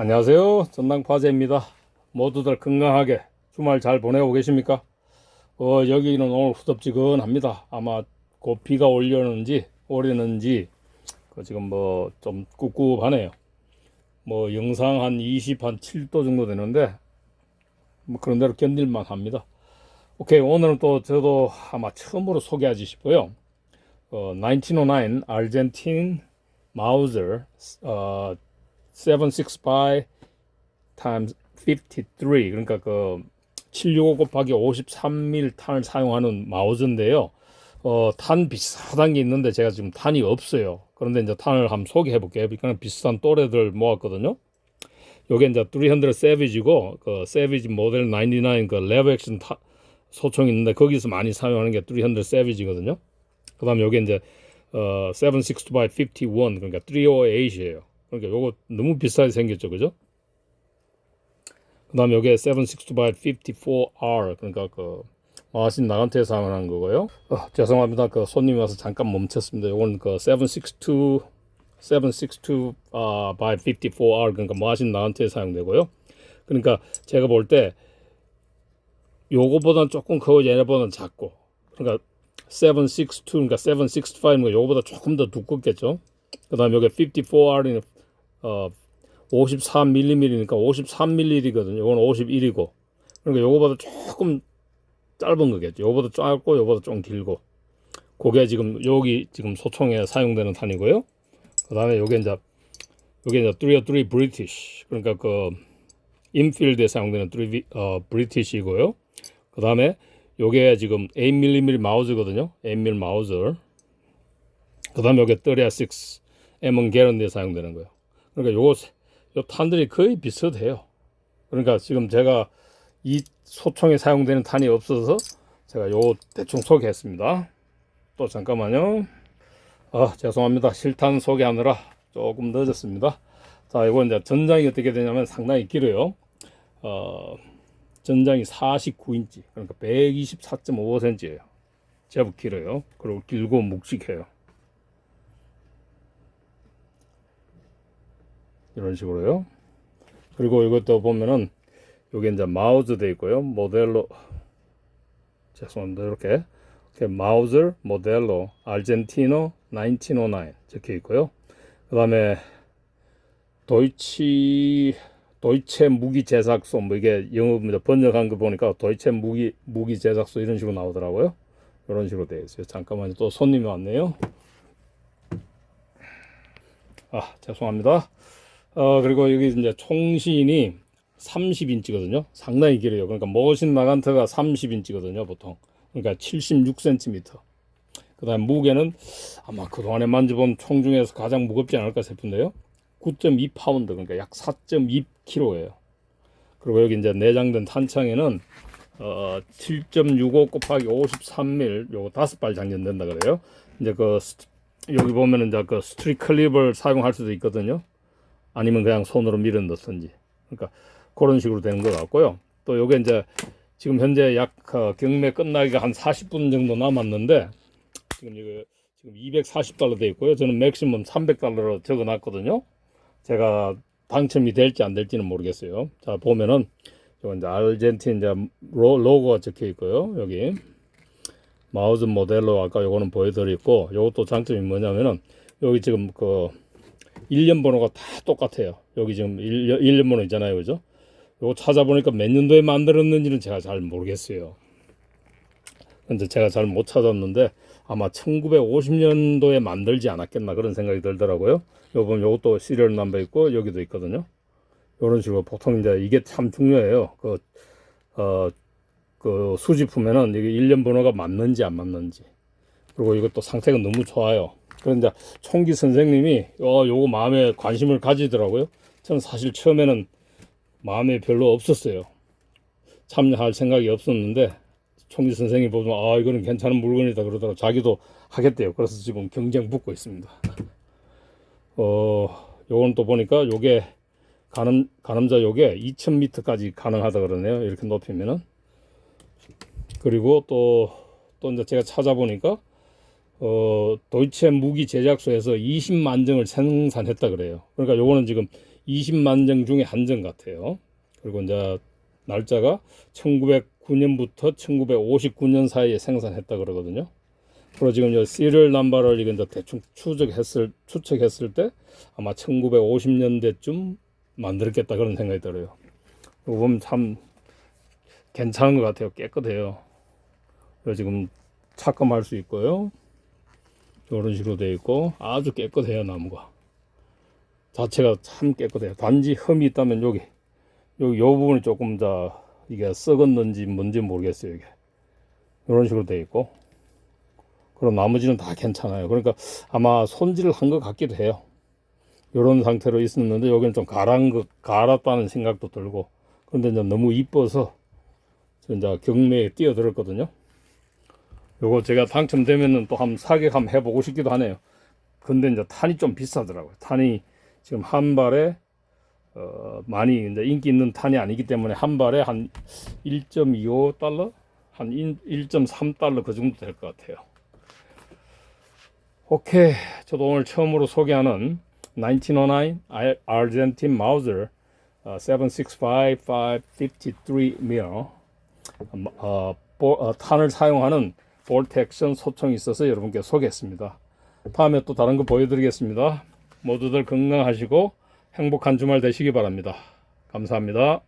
안녕하세요. 전당파제입니다. 모두들 건강하게 주말 잘 보내고 계십니까? 어, 여기는 오늘 후덥지근합니다. 아마 곧 비가 올려는지 오려는지 그 지금 뭐 좀 꿉꿉하네요. 뭐 영상 한 20, 한 7도 정도 되는데 뭐 그런 대로 견딜만 합니다. 오케이 오늘은 또 저도 아마 처음으로 소개하지 싶어요. 어, 1909 아르헨틴 마우저 어, 765 times 53 그러니까 그 765 곱하기 53mm 탄을 사용하는 마우저인데요. 어, 탄 비슷한 게 있는데 제가 지금 탄이 없어요. 그런데 이제 탄을 한번 소개해 볼게요. 그러니까 비슷한 또래들 모았거든요. 요게 이제 300 세비지고 그 세비지 모델 99그 레버 액션 타, 소총이 있는데 거기서 많이 사용하는 게 300 세비지거든요. 그다음에 요게 이제 어, 760 by 51 그러니까 308이에요. 그러니까 요거 너무 비싸게 생겼죠, 그죠? 그 다음에 요게 760 by 54R 그러니까 그 마신 나간테 사용하는 거고요. 어, 죄송합니다. 그 손님이 와서 잠깐 멈췄습니다. 요건 그 762 762 아, by 54R 그러니까 마신 나간테 사용되고요. 그러니까 제가 볼 때 요거보다는 조금 크고 얘네보다는 작고 그러니까 762 그러니까 765는 요거보다 조금 더 두껍겠죠. 그다음에 여기 54R는 어 53mm니까 53mm거든요. 이건 51이고. 그러니까 요거보다 조금 짧은 거겠죠. 요거보다 짧고 요거보다 좀 길고. 그게 지금 여기 지금 소총에 사용되는 탄이고요. 그다음에 요게 이제 요게 이제 303 브리티시. 그러니까 그 인필드에 사용되는 3 어 브리티시고요. 그다음에 요게 지금 8mm 마우즈거든요. 8mm 마우즈. 그다음에 요게 36 M1 게런드에 사용되는 거예요. 그러니까 요거 요 탄들이 거의 비슷해요. 그러니까 지금 제가 이 소총에 사용되는 탄이 없어서 제가 요 대충 소개했습니다. 또 잠깐만요. 아 죄송합니다. 실탄 소개하느라 조금 늦었습니다. 자 이거 이제 전장이 어떻게 되냐면 상당히 길어요. 어 전장이 49인치 그러니까 124.5cm예요. 제법 길어요. 그리고 길고 묵직해요. 이런 식으로요. 그리고 이것도 보면은 여기 이제 마우즈 돼 있고요. 모델로 죄송합니다. 이렇게 이렇게 마우즈 모델로 아르헨티노 1909 적혀 있고요. 그다음에 도이치 도이체 무기 제작소 뭐 이게 영어 번역한 거 보니까 도이체 무기 무기 제작소 이런 식으로 나오더라고요. 이런 식으로 되어 있어요. 잠깐만요. 또 손님이 왔네요. 아 죄송합니다. 어 그리고 여기 이제 총신이 30인치거든요. 상당히 길어요. 그러니까 머신 나간트가 30인치거든요, 보통. 그러니까 76cm. 그다음 무게는 아마 그동안에 만져본 총 중에서 가장 무겁지 않을까 싶은데요. 9.2 파운드, 그러니까 약 4.2kg예요. 그리고 여기 이제 내장된 탄창에는 어, 7.65 곱하기 53mm 요거 다섯 발 장전된다 그래요. 이제 그 스- 여기 보면은 이제 그 스트릿 클립을 사용할 수도 있거든요. 아니면 그냥 손으로 밀어 넣든지. 그러니까 그런 식으로 되는 것 같고요. 또 요게 이제 지금 현재 약 어, 경매 끝나기가 한 40분 정도 남았는데 지금 이거 지금 240달러 돼 있고요. 저는 맥시멈 300달러로 적어 놨거든요. 제가 당첨이 될지 안 될지는 모르겠어요. 자, 보면은 요 이제 아르헨틴 이제 로, 로고가 적혀 있고요. 여기 마우스 모델로 아까 요거는 보여드렸고 요것도 장점이 뭐냐면은 여기 지금 그 일련 번호가 다 똑같아요. 여기 지금 일, 일련 번호 있잖아요. 그죠? 요거 찾아보니까 몇 년도에 만들었는지는 제가 잘 모르겠어요. 근데 제가 잘 못 찾았는데 아마 1950년도에 만들지 않았겠나 그런 생각이 들더라고요. 요 보면 요것도 시리얼 넘버 있고 여기도 있거든요. 요런 식으로 보통 이제 이게 참 중요해요. 그, 어, 그 수집품에는 이게 일련 번호가 맞는지 안 맞는지. 그리고 이것도 상태가 너무 좋아요. 그런데 총기 선생님이 어, 요거 마음에 관심을 가지더라고요. 저는 사실 처음에는 마음에 별로 없었어요. 참여할 생각이 없었는데 총기 선생님 보면 아 이거는 괜찮은 물건이다 그러더라고 자기도 하겠대요. 그래서 지금 경쟁 붙고 있습니다. 어 요건 또 보니까 요게 가늠 가늠자 요게 2,000m까지 가능하다 그러네요. 이렇게 높이면은 그리고 또또 이제 제가 찾아보니까 어 도이체 무기 제작소에서 20만 정을 생산했다 그래요. 그러니까 요거는 지금 20만 정 중에 한 정 같아요. 그리고 이제 날짜가 1909년부터 1959년 사이에 생산했다 그러거든요. 그리고 지금 이 시리얼 넘버를 이건 대충 추적했을 추측했을 때 아마 1950년대쯤 만들었겠다 그런 생각이 들어요. 이거 보면 참 괜찮은 것 같아요. 깨끗해요. 지금 착금할 수 있고요. 이런 식으로 되어 있고 아주 깨끗해요 나무가. 자체가 참 깨끗해요. 단지 흠이 있다면 여기 여기 요 부분이 조금 더 이게 썩었는지 뭔지 모르겠어요 이게 이런 식으로 되어 있고 그럼 나머지는 다 괜찮아요. 그러니까 아마 손질을 한 것 같기도 해요. 이런 상태로 있었는데 여기는 좀 갈한 것 갈았다는 생각도 들고 그런데 이제 너무 이뻐서 저 이제 경매에 뛰어들었거든요. 요거 제가 당첨되면은 또 한번 사격 한번 해보고 싶기도 하네요. 근데 이제 탄이 좀 비싸더라고요. 탄이 지금 한 발에 어, 많이 이제 인기 있는 탄이 아니기 때문에 한 발에 한 1.25 달러, 한 1.3 달러 그 정도 될 것 같아요. 오케이, 저도 오늘 처음으로 소개하는 1909 알- 아르헨틴 마우저 어, 765-553mm 어, 보- 어, 탄을 사용하는 볼트 액션 소총이 있어서 여러분께 소개했습니다. 다음에 또 다른 거 보여드리겠습니다. 모두들 건강하시고 행복한 주말 되시기 바랍니다. 감사합니다.